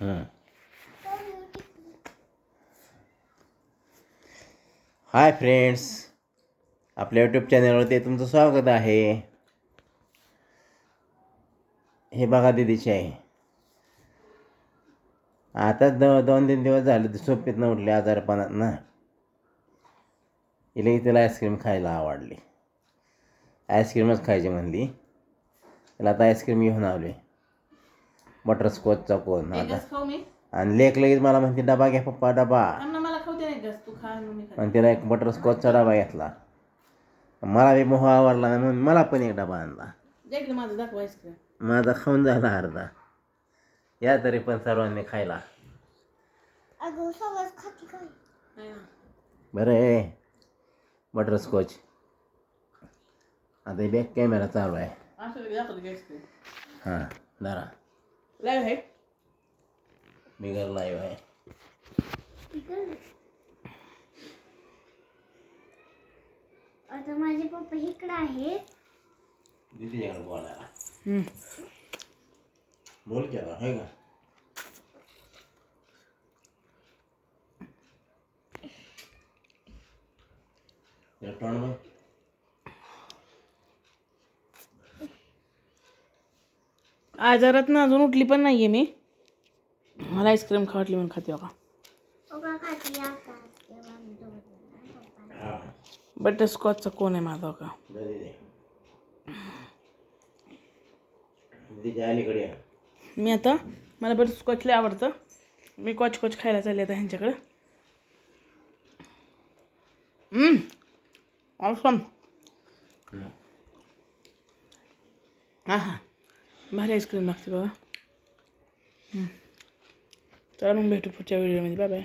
हं. Hi friends आपल्या YouTube चॅनलवरती तुमचं स्वागत आहे. हे बघा दिदीचे. आहे आता द दोन तीन दिवस झाले झोपेतनं उठले आजारपणात ना. हिला तिला आईस्क्रीम खायला आवडली. आईस्क्रीमच खायची म्हणली. तिला आता आईस्क्रीम घेऊन आले बटरस्कॉचचा कोण आता घास खाऊ मी. आणि लेक लगेच मला म्हणते डबा घ्या पप्पा डबा. अण्णा मला खाऊ दे ना एक घास तू खा आणि मी खा आणि तिला एक बटरस्कॉचचा डबा घेतला. मला बी मोह आवडला नाही म्हणून मला पण एक डबा आणला. इकडे माझं दाखव आईस्क्रीम माझा खाऊन झाला अर्धा. या तरी पण सर्वांनी खायला. अगं सगळंच खाती काय नाही ना. बरं आहे. बटरस्कॉच आता बॅक कॅमेरा चालू आहे. असं आईस्क्रीम हां जरा लाईव्ह आहे बिगर लाईव्ह आहे आता माझे पप्पा इकडं आहेत. दिदीच्याकडे बोलायला बोल. की आता आहे का? तोंड बघ. आजारात ना अजून उठली पण नाहीये मी. मला आईस्क्रीम खावटली म्हणून खाते बघा. हा बटरस्कॉचचा कोण आहे माझा या. मी आता मला बटरस्कॉच लय आवडतं. मी कॉच कॉच खायला चालले आता ह्यांच्याकडं. ऑसम. हां हां. भारी आईस्क्रीम लागते बघा हम्म. चला मग भेटू पुढच्या व्हिडिओमध्ये बाय बाय